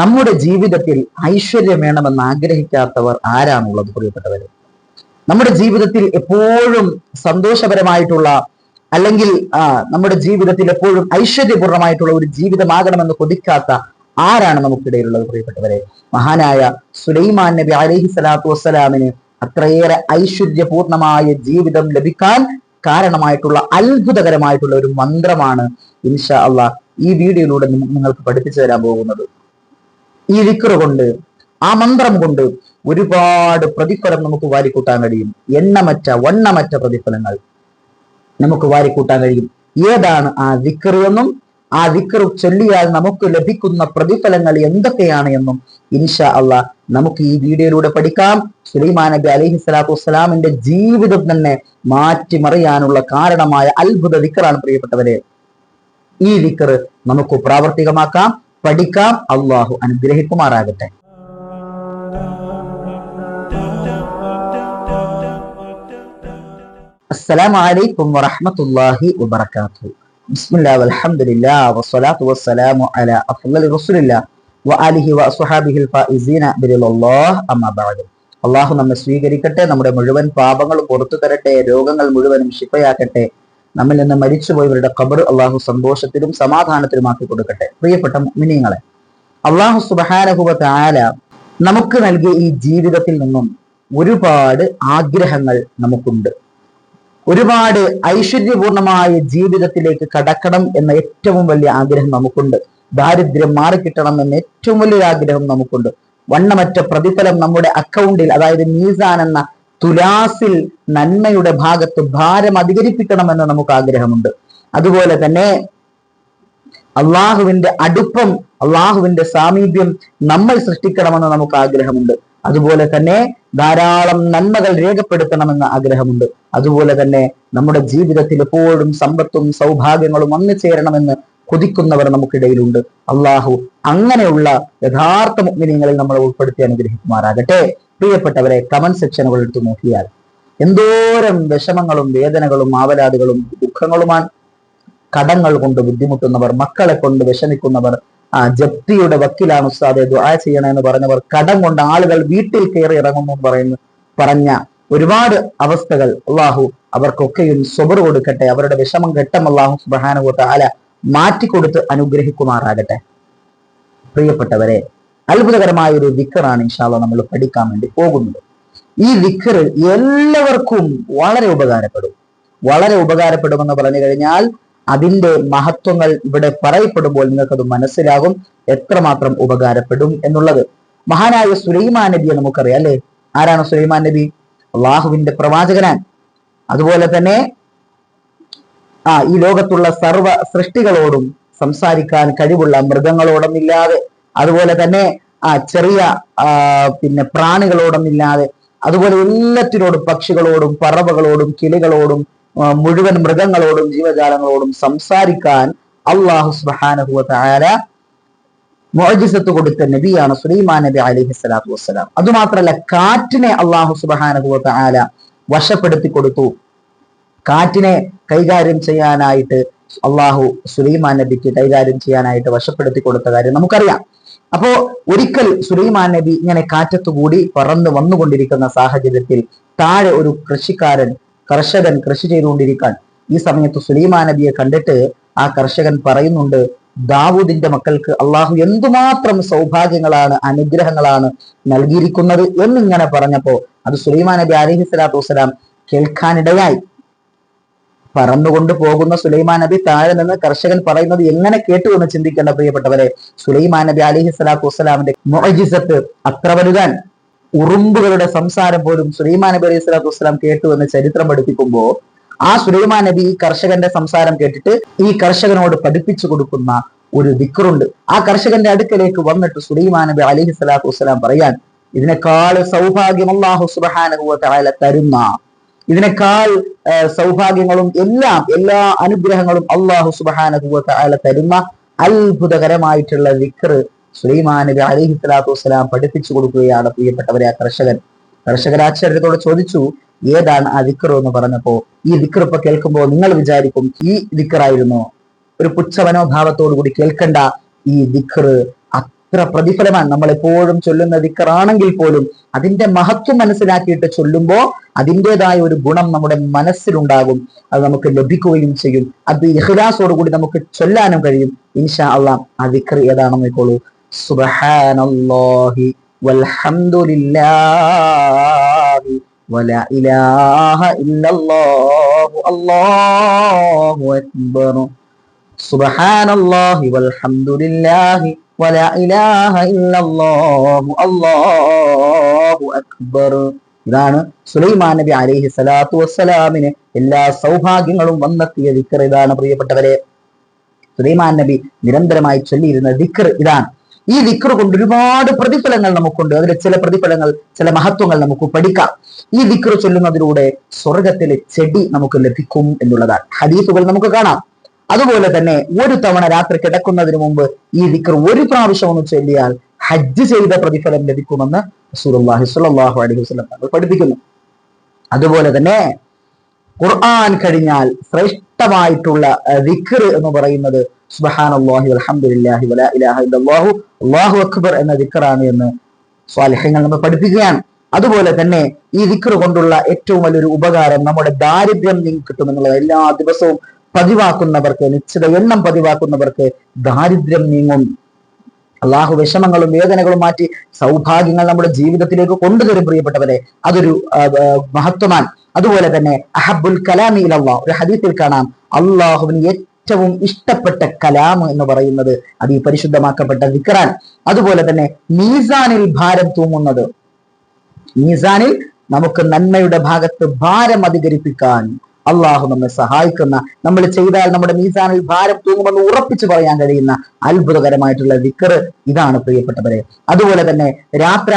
നമ്മുടെ ജീവിതത്തിൽ ഐശ്വര്യം വേണമെന്ന് ആഗ്രഹിക്കാത്തവർ ആരാണുള്ളത് പ്രിയപ്പെട്ടവരെ? നമ്മുടെ ജീവിതത്തിൽ എപ്പോഴും സന്തോഷപരമായിട്ടുള്ള അല്ലെങ്കിൽ നമ്മുടെ ജീവിതത്തിൽ എപ്പോഴും ഐശ്വര്യപൂർണമായിട്ടുള്ള ഒരു ജീവിതമാകണമെന്ന് കൊതിക്കാത്ത ആരാണ് നമുക്കിടയിലുള്ളത് പ്രിയപ്പെട്ടവരെ? മഹാനായ സുലൈമാൻ നബി അലൈഹി സ്വലാത്തു വസ്സലാമിന് അത്രയേറെ ഐശ്വര്യപൂർണമായ ജീവിതം ലഭിക്കാൻ കാരണമായിട്ടുള്ള അത്ഭുതകരമായിട്ടുള്ള ഒരു മന്ത്രമാണ് ഇൻഷാ അള്ളാഹ് ഈ വീഡിയോയിലൂടെ നിങ്ങൾക്ക് പഠിപ്പിച്ചു തരാൻ പോകുന്നത്. ഈ വിക്ര കൊണ്ട് ആ മന്ത്രം കൊണ്ട് ഒരുപാട് പ്രതിഫലം നമുക്ക് വാരിക്കൂട്ടാൻ കഴിയും. എണ്ണമറ്റ വണ്ണമറ്റ പ്രതിഫലങ്ങൾ നമുക്ക് വാരിക്കൂട്ടാൻ കഴിയും. ഏതാണ് ആ വിക്ർ എന്നും ആ വിക്ർ ചൊല്ലിയാൽ നമുക്ക് ലഭിക്കുന്ന പ്രതിഫലങ്ങൾ എന്തൊക്കെയാണ് എന്നും ഇൻഷാ അള്ളാ നമുക്ക് ഈ വീഡിയോയിലൂടെ പഠിക്കാം. സുലൈമാൻ നബി അലൈഹി സ്വലാത്തു വസ്സലാമിന്റെ ജീവിതം തന്നെ മാറ്റിമറിയാനുള്ള കാരണമായ അത്ഭുത വിക്റാണ് പ്രിയപ്പെട്ടവരെ. ഈ വിക്ർ നമുക്ക് പ്രാവർത്തികമാക്കാം. പഠിക്കാം. അള്ളാഹു അനുഗ്രഹിക്കുമാറാകട്ടെ. അസ്സലാം വറഹമത്തല്ലാഹി വബർക്കാത്തു വസ്സലാമു അലാ വഅസ്ഹാബിഹിൽ അള്ളാഹു നമ്മെ സ്വീകരിക്കട്ടെ നമ്മുടെ മുഴുവൻ പാപങ്ങൾ പുറത്തു തരട്ടെ രോഗങ്ങൾ മുഴുവനും ശിപ്പയാക്കട്ടെ നമ്മിൽ നിന്ന് മരിച്ചുപോയവരുടെ ഖബർ അള്ളാഹു സന്തോഷത്തിലും സമാധാനത്തിലും സമാധാനത്തിലുമാക്കി കൊടുക്കട്ടെ. പ്രിയപ്പെട്ട മിനിങ്ങളെ അള്ളാഹു സുബഹാനഹുവ ആല നമുക്ക് നൽകിയ ഈ ജീവിതത്തിൽ നിന്നും ഒരുപാട് ആഗ്രഹങ്ങൾ നമുക്കുണ്ട്. ഒരുപാട് ഐശ്വര്യപൂർണമായ ജീവിതത്തിലേക്ക് കടക്കണം എന്ന ഏറ്റവും വലിയ ആഗ്രഹം നമുക്കുണ്ട്. ദാരിദ്ര്യം മാറിക്കിട്ടണം എന്ന ഏറ്റവും വലിയ ആഗ്രഹം നമുക്കുണ്ട്. വണ്ണമറ്റ പ്രതിഫലം നമ്മുടെ അക്കൗണ്ടിൽ അതായത് മീസാൻ എന്ന തുലാസിൽ നന്മയുടെ ഭാഗത്ത് ഭാരം അധികരിപ്പിക്കണമെന്ന് നമുക്ക് ആഗ്രഹമുണ്ട്. അതുപോലെ തന്നെ അള്ളാഹുവിന്റെ അടുപ്പം അള്ളാഹുവിന്റെ സാമീപ്യം നമ്മൾ സൃഷ്ടിക്കണമെന്ന് നമുക്ക് ആഗ്രഹമുണ്ട്. അതുപോലെ തന്നെ ധാരാളം നന്മകൾ രേഖപ്പെടുത്തണമെന്ന് ആഗ്രഹമുണ്ട്. അതുപോലെ തന്നെ നമ്മുടെ ജീവിതത്തിൽ എപ്പോഴും സമ്പത്തും സൗഭാഗ്യങ്ങളും വന്നു ചേരണമെന്ന് കൊതിക്കുന്നവർ നമുക്കിടയിലുണ്ട്. അള്ളാഹു അങ്ങനെയുള്ള യഥാർത്ഥ മുഗ്നീയങ്ങളിൽ നമ്മൾ ഉൾപ്പെടുത്തി അനുഗ്രഹിക്കുമാറാകട്ടെ. പ്രിയപ്പെട്ടവരെ കമന്റ് സെക്ഷനുകൾ എടുത്തു നോക്കിയാൽ എന്തോരം വിഷമങ്ങളും വേദനകളും ആവലാതികളും ദുഃഖങ്ങളുമാണ്. കടങ്ങൾ കൊണ്ട് ബുദ്ധിമുട്ടുന്നവർ മക്കളെ കൊണ്ട് വിഷമിക്കുന്നവർ ആ ജപ്തിയുടെ വക്കിലാണ് ഉസ്താദെ ദുആ ചെയ്യണമെന്ന് പറഞ്ഞവർ കടം കൊണ്ട് ആളുകൾ വീട്ടിൽ കയറി ഇറങ്ങുന്നു എന്ന് പറയുന്നു പറഞ്ഞ ഒരുപാട് അവസ്ഥകൾ അള്ളാഹു അവർക്കൊക്കെയും സ്വബർ കൊടുക്കട്ടെ അവരുടെ വിഷമം ഘട്ടം അള്ളാഹു സുബാനുഭൂത്ത ആല മാറ്റിക്കൊടുത്ത് അനുഗ്രഹിക്കുമാറാകട്ടെ. പ്രിയപ്പെട്ടവരെ അത്ഭുതകരമായ ഒരു വിക്കറാണ് ഇൻഷാല്ല നമ്മൾ പഠിക്കാൻ വേണ്ടി പോകുന്നത്. ഈ വിക്കർ എല്ലാവർക്കും വളരെ ഉപകാരപ്പെടും. വളരെ ഉപകാരപ്പെടുമെന്ന് പറഞ്ഞു കഴിഞ്ഞാൽ അതിന്റെ മഹത്വങ്ങൾ ഇവിടെ പറയപ്പെടുമ്പോൾ നിങ്ങൾക്കത് മനസ്സിലാകും എത്രമാത്രം ഉപകാരപ്പെടും എന്നുള്ളത്. മഹാനായ സുലൈമാ നബിയെ നമുക്കറിയാം അല്ലെ? ആരാണ് സുലൈമാൻ നബി? അള്ളാഹുവിന്റെ പ്രവാചകനാൻ അതുപോലെ തന്നെ ആ ഈ ലോകത്തുള്ള സർവ സൃഷ്ടികളോടും സംസാരിക്കാൻ കഴിവുള്ള മൃഗങ്ങളോടൊന്നില്ലാതെ അതുപോലെ തന്നെ ആ ചെറിയ പിന്നെ പ്രാണികളോടൊന്നില്ലാതെ അതുപോലെ എല്ലാത്തിനോടും പക്ഷികളോടും പറവകളോടും കിളികളോടും മുഴുവൻ മൃഗങ്ങളോടും ജീവജാലങ്ങളോടും സംസാരിക്കാൻ അള്ളാഹു സുബാനഹുവ താര മോജിസത്ത് കൊടുത്ത നബിയാണ് സുലൈമാൻ നബി അലിഹി സ്വലാത്തു വസ്സലാം. അതുമാത്രമല്ല കാറ്റിനെ അള്ളാഹു സുബാനഹുവ താല വശപ്പെടുത്തി കൊടുത്തു. കാറ്റിനെ കൈകാര്യം ചെയ്യാനായിട്ട് അള്ളാഹു സുലൈമാൻ നബിക്ക് കൈകാര്യം ചെയ്യാനായിട്ട് വശപ്പെടുത്തി കൊടുത്ത കാര്യം നമുക്കറിയാം. അപ്പോ ഒരിക്കൽ സുലൈമാൻ നബി ഇങ്ങനെ കാറ്റത്തുകൂടി പറന്ന് വന്നുകൊണ്ടിരിക്കുന്ന സാഹചര്യത്തിൽ താഴെ ഒരു കൃഷിക്കാരൻ കർഷകൻ കൃഷി ചെയ്തുകൊണ്ടിരിക്കാൻ ഈ സമയത്ത് സുലൈമാൻ നബിയെ കണ്ടിട്ട് ആ കർഷകൻ പറയുന്നുണ്ട് ദാവൂദിന്റെ മക്കൾക്ക് അള്ളാഹു എന്തുമാത്രം സൗഭാഗ്യങ്ങളാണ് അനുഗ്രഹങ്ങളാണ് നൽകിയിരിക്കുന്നത് എന്നിങ്ങനെ പറഞ്ഞപ്പോ അത് സുലൈമാൻ നബി അലഹി സ്വലാത്തു വസ്സലാം കേൾക്കാനിടയായി. പറന്നുകൊണ്ട് പോകുന്ന സുലൈമാൻ നബി താഴെ നിന്ന് കർഷകൻ പറയുന്നത് എങ്ങനെ കേട്ടു എന്ന് ചിന്തിക്കേണ്ട പ്രിയപ്പെട്ടവരെ സുലൈമാൻ നബി അലിഹി സ്വലാത്തു വസ്സലാമിന്റെ മൊജിസത്ത് അത്ര വലുതാൻ ഉറുമ്പുകളുടെ സംസാരം പോലും സുലൈമാൻ നബി അലൈഹി സ്വലാത്തു വസ്സലാം കേട്ടു എന്ന് ചരിത്രം പഠിപ്പിക്കുമ്പോൾ ആ സുലൈമാൻ നബി ഈ കർഷകന്റെ സംസാരം കേട്ടിട്ട് ഈ കർഷകനോട് പഠിപ്പിച്ചു കൊടുക്കുന്ന ഒരു ദിക്കറുണ്ട് ആ കർഷകന്റെ അടുക്കലേക്ക് വന്നിട്ട് സുലൈമാൻ നബി അലിഹി സ്വലാത്തു വസ്സലാം പറയാൻ ഇതിനേക്കാൾ സൗഭാഗ്യം അള്ളാഹു സുബാനുഭവത്തെ തരുന്ന ഇതിനേക്കാൾ സൗഭാഗ്യങ്ങളും എല്ലാം എല്ലാ അനുഗ്രഹങ്ങളും അള്ളാഹു സുബാനുഭവ തരുന്ന അത്ഭുതകരമായിട്ടുള്ള വിക്ർ സുലൈമാൻ നബി അലഹി സ്വലാത്തു വസ്സലാം പഠിപ്പിച്ചു കൊടുക്കുകയാണ് പ്രിയപ്പെട്ടവരെ ആ കർഷകൻ. കർഷകർ ആശ്ചര്യത്തോടെ ചോദിച്ചു ഏതാണ് ആ വിക്ർ എന്ന് പറഞ്ഞപ്പോ ഈ വിക്ർ ഇപ്പൊ കേൾക്കുമ്പോൾ നിങ്ങൾ വിചാരിക്കും ഈ വിക്റായിരുന്നു ഒരു പുച്ഛ മനോഭാവത്തോടു കൂടി കേൾക്കേണ്ട ഈ വിക്ർ എത്ര പ്രതിഫലമാണ്. നമ്മൾ എപ്പോഴും ചൊല്ലുന്ന ദിക്കറാണെങ്കിൽ പോലും അതിന്റെ മഹത്വം മനസ്സിലാക്കിയിട്ട് ചൊല്ലുമ്പോൾ അതിന്റെതായ ഒരു ഗുണം നമ്മുടെ മനസ്സിലുണ്ടാകും. അത് നമുക്ക് ലഭിക്കുകയും ചെയ്യും. അത് ഇഹ്ലാസോട് കൂടി നമുക്ക് ചൊല്ലാനും കഴിയും. ഇൻഷാ അള്ളാഹ് ആ ദിക്കർ ഏതാണെന്ന് നോക്കോളൂ വൽഹംദുലില്ലാഹി ഇലാഹ ഇല്ലല്ലാഹു അല്ലാഹു അക്ബർ. സുബ്ഹാനല്ലാഹി വൽഹംദുലില്ലാഹി വലാ ഇലാഹ അല്ലാഹു അക്ബർ. ഇതാണ് സുലൈമാൻ നബി അലൈഹി സ്വലാത്തു വസ്സലാമിന് എല്ലാ സൗഭാഗ്യങ്ങളും വന്നെത്തിയ ദിക്കർ ഇതാണ് പ്രിയപ്പെട്ടവരെ. സുലൈമാൻ നബി നിരന്തരമായി ചൊല്ലിയിരുന്ന ദിക്കർ ഇതാണ്. ഈ ദിക്കർ കൊണ്ട് ഒരുപാട് പ്രതിഫലങ്ങൾ നമുക്കുണ്ട്. അതിലെ ചില പ്രതിഫലങ്ങൾ ചില മഹത്വങ്ങൾ നമുക്ക് പഠിക്കാം. ഈ ദിക്കർ ചൊല്ലുന്നതിലൂടെ സ്വർഗത്തിലെ ചെടി നമുക്ക് ലഭിക്കും എന്നുള്ളതാണ്. ഹദീസുകൾ നമുക്ക് കാണാം. അതുപോലെ തന്നെ ഒരു തവണ രാത്രി കിടക്കുന്നതിന് മുമ്പ് ഈ ദിക്കർ ഒരു പ്രാവശ്യം ഒന്ന് ചൊല്ലിയാൽ ഹജ്ജ് ചെയ്ത പ്രതിഫലം ലഭിക്കുമെന്ന് റസൂലുള്ളാഹി സ്വല്ലല്ലാഹു അലൈഹി വസല്ലം പഠിപ്പിക്കുന്നു. അതുപോലെ തന്നെ ഖുർആൻ കഴിഞ്ഞാൽ ശ്രേഷ്ഠമായിട്ടുള്ള ദിക്ർ എന്ന് പറയുന്നത് സുബ്ഹാനല്ലാഹി വൽഹംദുലില്ലാഹി വലാ ഇലാഹ അല്ലാഹു അക്ബർ എന്ന ദിക്റാണ് എന്ന് സ്വാലിഹ്യങ്ങൾ നമ്മൾ പഠിപ്പിക്കുകയാണ്. അതുപോലെ തന്നെ ഈ ദിക്ർ കൊണ്ടുള്ള ഏറ്റവും വലിയൊരു ഉപകാരം നമ്മുടെ ദാരിദ്ര്യം നിങ്ങൾക്ക് കിട്ടുമെന്നുള്ളത് എല്ലാ ദിവസവും പതിവാക്കുന്നവർക്ക് നിശ്ചിത എണ്ണം പതിവാക്കുന്നവർക്ക് ദാരിദ്ര്യം നീങ്ങും. അള്ളാഹു വിഷമങ്ങളും വേദനകളും മാറ്റി സൗഭാഗ്യങ്ങൾ നമ്മുടെ ജീവിതത്തിലേക്ക് കൊണ്ടുതരും പ്രിയപ്പെട്ടവരെ. അതൊരു മഹത്വമാൻ അതുപോലെ തന്നെ അഹബുൽ കലാമി അള്ളാഹ് ഒരു ഹദീസിൽ കാണാം. അള്ളാഹുവിന് ഏറ്റവും ഇഷ്ടപ്പെട്ട കലാം എന്ന് പറയുന്നത് അത് ഈ പരിശുദ്ധമാക്കപ്പെട്ട വിക്രാൻ അതുപോലെ തന്നെ മീസാനിൽ ഭാരം തൂങ്ങുന്നത്. മീസാനിൽ നമുക്ക് നന്മയുടെ ഭാഗത്ത് ഭാരം അധികരിപ്പിക്കാൻ അള്ളാഹു നമ്മെ സഹായിക്കുന്ന നമ്മൾ ചെയ്താൽ നമ്മുടെ മീസാനിൽ ഭാരം തൂങ്ങുമെന്ന് ഉറപ്പിച്ചു പറയാൻ കഴിയുന്ന അത്ഭുതകരമായിട്ടുള്ള വിക്കർ ഇതാണ് പ്രിയപ്പെട്ടവരെ. അതുപോലെ തന്നെ രാത്രി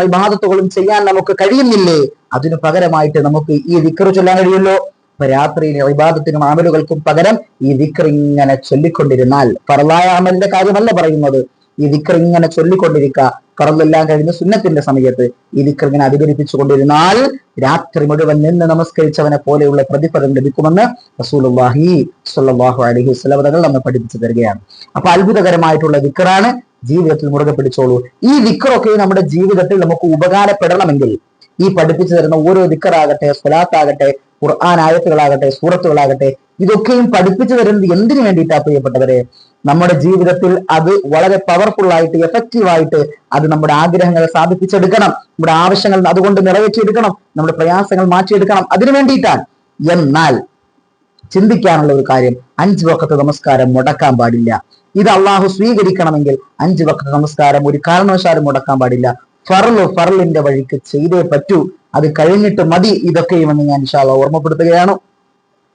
അഭിബാധത്തുകളും ചെയ്യാൻ നമുക്ക് കഴിയുന്നില്ലേ? അതിനു പകരമായിട്ട് നമുക്ക് ഈ വിക്കർ ചൊല്ലാൻ കഴിയുമല്ലോ? അപ്പൊ രാത്രിയിലെ അഭിബാധത്തിനും അമലുകൾക്കും പകരം ഈ വിക്കർ ഇങ്ങനെ ചൊല്ലിക്കൊണ്ടിരുന്നാൽ പറലായ അമലിന്റെ കാര്യമല്ല പറയുന്നത്. ഈ വിക്കർ ഇങ്ങനെ ചൊല്ലിക്കൊണ്ടിരിക്കുക ഫറലെല്ലാം കഴിഞ്ഞ് സുന്നത്തിന്റെ സമയത്ത് ഈ ദിക്കറിങ്ങനെ അധികരിപ്പിച്ചു കൊണ്ടിരുന്നാൽ രാത്രി മുഴുവൻ നിന്ന് നമസ്കരിച്ചവനെ പോലെയുള്ള പ്രതിഫലം ലഭിക്കുമെന്ന് റസൂലുള്ളാഹി സ്വല്ലല്ലാഹു അലൈഹി വസല്ലം തങ്ങൾ നമ്മെ പഠിപ്പിച്ചു തരികയാണ്. അപ്പൊ അത്ഭുതകരമായിട്ടുള്ള ദിക്കറാണ് ജീവിതത്തിൽ മുറുകെ പിടിച്ചോളൂ. ഈ ദിക്കറൊക്കെ നമ്മുടെ ജീവിതത്തിൽ നമുക്ക് ഉപകാരപ്പെടണമെങ്കിൽ ഈ പഠിപ്പിച്ചു തരുന്ന ഓരോ ദിക്കറാകട്ടെ സ്വലാത്താകട്ടെ ഖുർആൻ ആയത്തുകളാകട്ടെ സൂറത്തുകളാകട്ടെ ഇതൊക്കെയും പഠിപ്പിച്ചു തരുന്നത് എന്തിനു വേണ്ടിയിട്ടാ പ്രിയപ്പെട്ടവരെ? നമ്മുടെ ജീവിതത്തിൽ അത് വളരെ പവർഫുൾ ആയിട്ട് എഫക്റ്റീവ് ആയിട്ട് അത് നമ്മുടെ ആഗ്രഹങ്ങളെ സാധിപ്പിച്ചെടുക്കണം. നമ്മുടെ ആവശ്യങ്ങൾ അതുകൊണ്ട് നിറവേറ്റിയെടുക്കണം. നമ്മുടെ പ്രയാസങ്ങൾ മാറ്റിയെടുക്കണം. അതിനു വേണ്ടിയിട്ടാണ്. എന്നാൽ ചിന്തിക്കാനുള്ള ഒരു കാര്യം അഞ്ച് വക്കത്ത് നമസ്കാരം മുടക്കാൻ പാടില്ല. ഇത് അള്ളാഹു സ്വീകരിക്കണമെങ്കിൽ അഞ്ച് വക്കത്ത് നമസ്കാരം ഒരു കാരണവശാലും മുടക്കാൻ പാടില്ല. ഫറൽ ഫറലിന്റെ വഴിക്ക് ചെയ്തേ പറ്റൂ. അത് കഴിഞ്ഞിട്ട് മതി. ഇതൊക്കെയുമെന്ന് ഞാൻ ഇൻഷാല്ല ഓർമ്മപ്പെടുത്തുകയാണ്.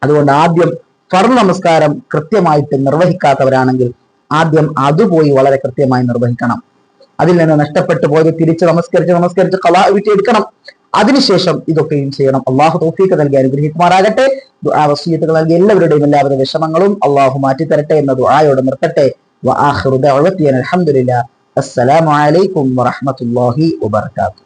അതുകൊണ്ട് ആദ്യം ഫർ നമസ്കാരം കൃത്യമായിട്ട് നിർവഹിക്കാത്തവരാണെങ്കിൽ ആദ്യം അതുപോയി വളരെ കൃത്യമായി നിർവഹിക്കണം. അതിൽ നിന്ന് നഷ്ടപ്പെട്ടു പോയത് തിരിച്ച് നമസ്കരിച്ച് നമസ്കരിച്ച് കലാ എടുക്കണം അതിനുശേഷം ഇതൊക്കെയും ചെയ്യണം. അള്ളാഹു തോഫീക്ക് നൽകി അനുഗ്രഹിക്കുമാറാകട്ടെ. വസീയത്തുകൾ നൽകി എല്ലാവരുടെയും എല്ലാവരുടെ വിഷമങ്ങളും അള്ളാഹു മാറ്റിത്തരട്ടെ എന്ന ദുആയോടെ നിർത്തട്ടെ. അലഹമുല്ല അസ്സലാമു അലൈക്കും വറഹമത്തല്ലാഹി വബർക്കാത്തു.